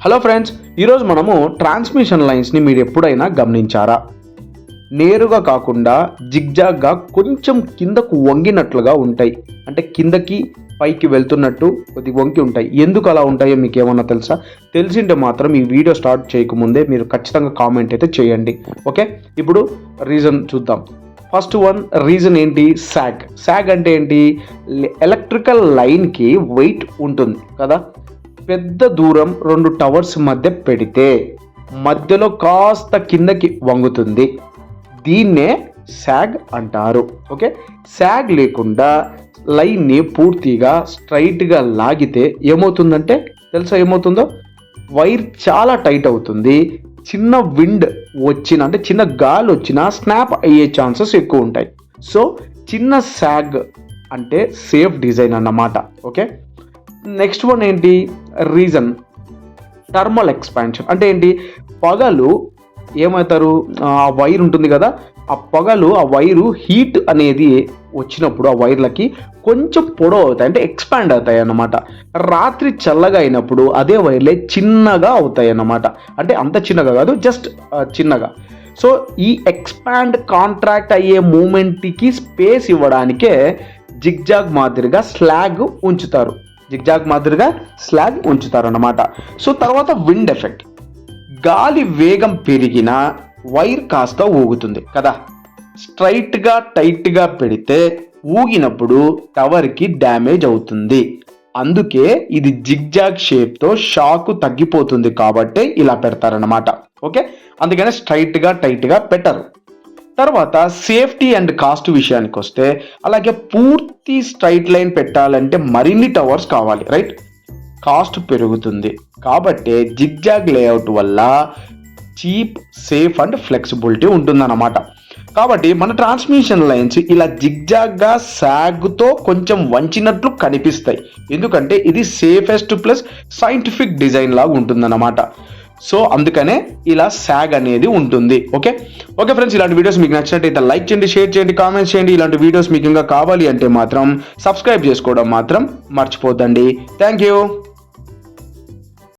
Hello friends ఈరోజు మనము transmission లైన్స్ని మీరు ఎప్పుడైనా గమనించారా? నేరుగా కాకుండా జిగ్జాగ్గా కొంచెం కిందకు వంగినట్లుగా ఉంటాయి. అంటే కిందకి పైకి వెళ్తున్నట్టు కొద్ది వంకి ఉంటాయి. ఎందుకు అలా ఉంటాయో మీకు ఏమన్నా తెలుసా? తెలిసింటే మాత్రం ఈ వీడియో స్టార్ట్ చేయకముందే మీరు ఖచ్చితంగా కామెంట్ అయితే చేయండి. ఓకే? ఇప్పుడు రీజన్ చూద్దాం. ఫస్ట్ వన్ రీజన్ ఏంటి? శాగ్ శాగ్ అంటే ఏంటి? ఎలక్ట్రికల్ లైన్కి వెయిట్ ఉంటుంది కదా? పెద్ద దూరం రెండు టవర్స్ మధ్య పెడితే మధ్యలో కాస్త కిందకి వంగుతుంది. దీన్నే శాగ్ అంటారు. ఓకే? శాగ్ లేకుండా లైన్ని పూర్తిగా స్ట్రైట్గా లాగితే ఏమవుతుందంటే తెలుసా ఏమవుతుందో? వైర్ చాలా టైట్ అవుతుంది. చిన్న విండ్ వచ్చిన అంటే చిన్న గాలి వచ్చినా స్నాప్ అయ్యే ఛాన్సెస్ ఎక్కువ ఉంటాయి. సో చిన్న శాగ్ అంటే సేఫ్ డిజైన్ అన్నమాట. ఓకే? నెక్స్ట్ వన్ ఏంటి? రీజన్ థర్మల్ ఎక్స్పాన్షన్ అంటే ఏంటి? పగలు ఏమవుతారు? ఆ వైర్ ఉంటుంది కదా? ఆ పొగలు ఆ వైరు హీట్ అనేది వచ్చినప్పుడు ఆ వైర్లకి కొంచెం పొడవు అవుతాయి. అంటే ఎక్స్పాండ్ అవుతాయి అన్నమాట. రాత్రి చల్లగా అయినప్పుడు అదే వైర్లే చిన్నగా అవుతాయి అన్నమాట. అంటే అంత చిన్నగా కాదు జస్ట్ చిన్నగా. సో ఈ ఎక్స్పాండ్ కాంట్రాక్ట్ అయ్యే మూమెంట్కి స్పేస్ ఇవ్వడానికే జిగ్జాగ్ మాదిరిగా స్లాగ్ ఉంచుతారు. జిగ్జాగ్ మాదిరిగా స్లాగ్ ఉంచుతారు అన్నమాట సో తర్వాత విండ్ ఎఫెక్ట్. గాలి వేగం పెరిగిన వైర్ కాస్త ఊగుతుంది కదా. స్ట్రైట్గా టైట్గా పెడితే ఊగినప్పుడు టవర్కి డ్యామేజ్ అవుతుంది. అందుకే ఇది జిగ్జాగ్ షేప్తో షాక్ తగ్గిపోతుంది కాబట్టి ఇలా పెడతారనమాట ఓకే? అందుకనే స్ట్రైట్గా టైట్గా పెట్టరు. తర్వాత సేఫ్టీ అండ్ కాస్ట్ విషయానికి వస్తే అలాగే పూర్తి స్ట్రైట్ లైన్ పెట్టాలంటే మరిన్ని టవర్స్ కావాలి రైట్ కాస్ట్ పెరుగుతుంది. కాబట్టి జిగ్జాగ్ లేఅవుట్ వల్ల చీప్ సేఫ్ అండ్ ఫ్లెక్సిబిలిటీ ఉంటుందన్నమాట. కాబట్టి మన ట్రాన్స్మిషన్ లైన్స్ ఇలా జిగ్జాగ్గా సాగ్తో కొంచెం వంచినట్లు కనిపిస్తాయి. ఎందుకంటే ఇది సేఫెస్ట్ ప్లస్ సైంటిఫిక్ డిజైన్ లాగా ఉంటుందన్నమాట. సో అందుకనే ఇలా శాగ్ అనేది ఉంటుంది ఓకే? ఓకే ఫ్రెండ్స్ ఇలాంటి వీడియోస్ మీకు నచ్చినట్టయితే లైక్ చేయండి షేర్ చేయండి కామెంట్స్ చేయండి. ఇలాంటి వీడియోస్ మీకు ఇంకా కావాలి అంటే మాత్రం సబ్స్క్రైబ్ చేసుకోవడం మాత్రం మర్చిపోతండి థ్యాంక్ యూ